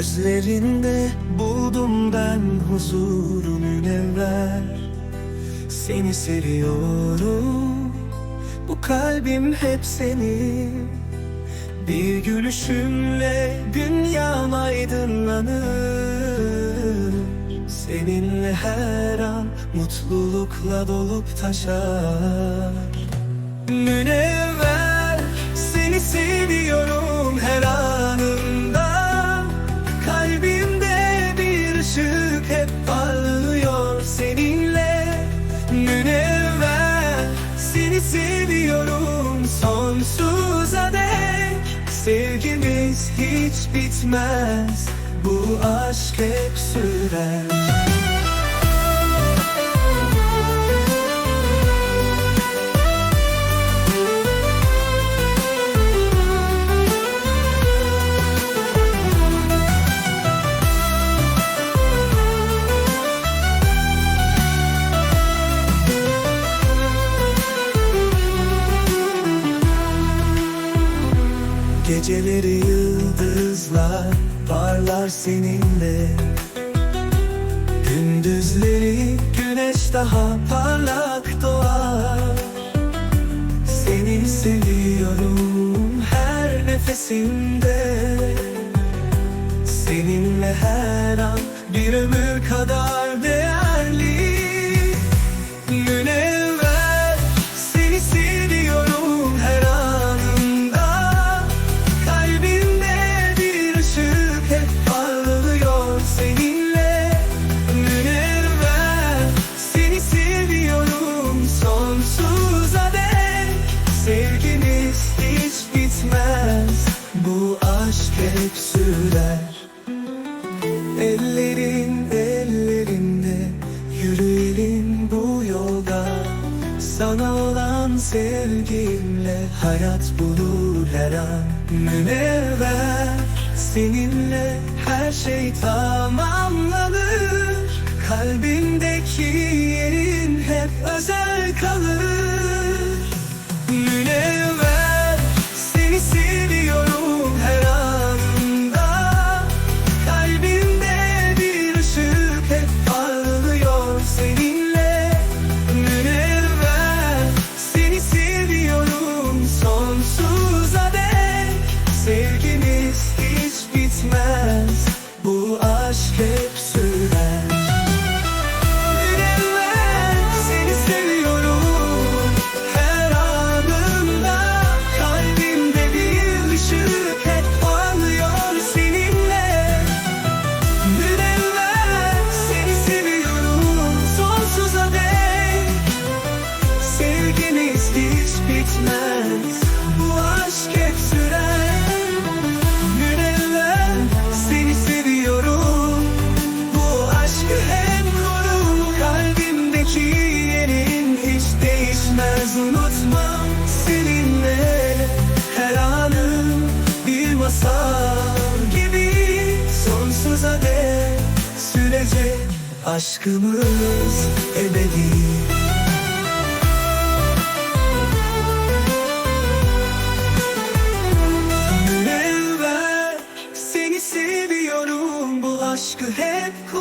Gözlerinde buldum ben huzuru münevver Seni seviyorum. Bu kalbim hep seni Bir gülüşümle dünyam aydınlanır. Seninle her an mutlulukla dolup taşar. Münevver seviyorum. Sonsuza dek Sevgimiz hiç bitmez. Bu aşk hep sürer Geceleri yıldızlar parlar seninle. Gündüzleri güneş daha parlak doğar. Seni seviyorum her nefesimde. Seninle her an bir ömür kadar bu aşk hep sürer. Ellerin ellerinde Yürüyelim bu yolda. Sana olan sevgimle Hayat bulur her an. Münevver Seninle her şey tamamlanır. Kalbimdeki yerin hep özel kalır bu aşk hep sürer. Münevver seni seviyorum. Bu aşkı hep koru Kalbimdeki yerin hiç değişmez. Unutmam seninle Her anım bir masal gibi. Sonsuza dek sürecek Aşkımız ebedi Münevver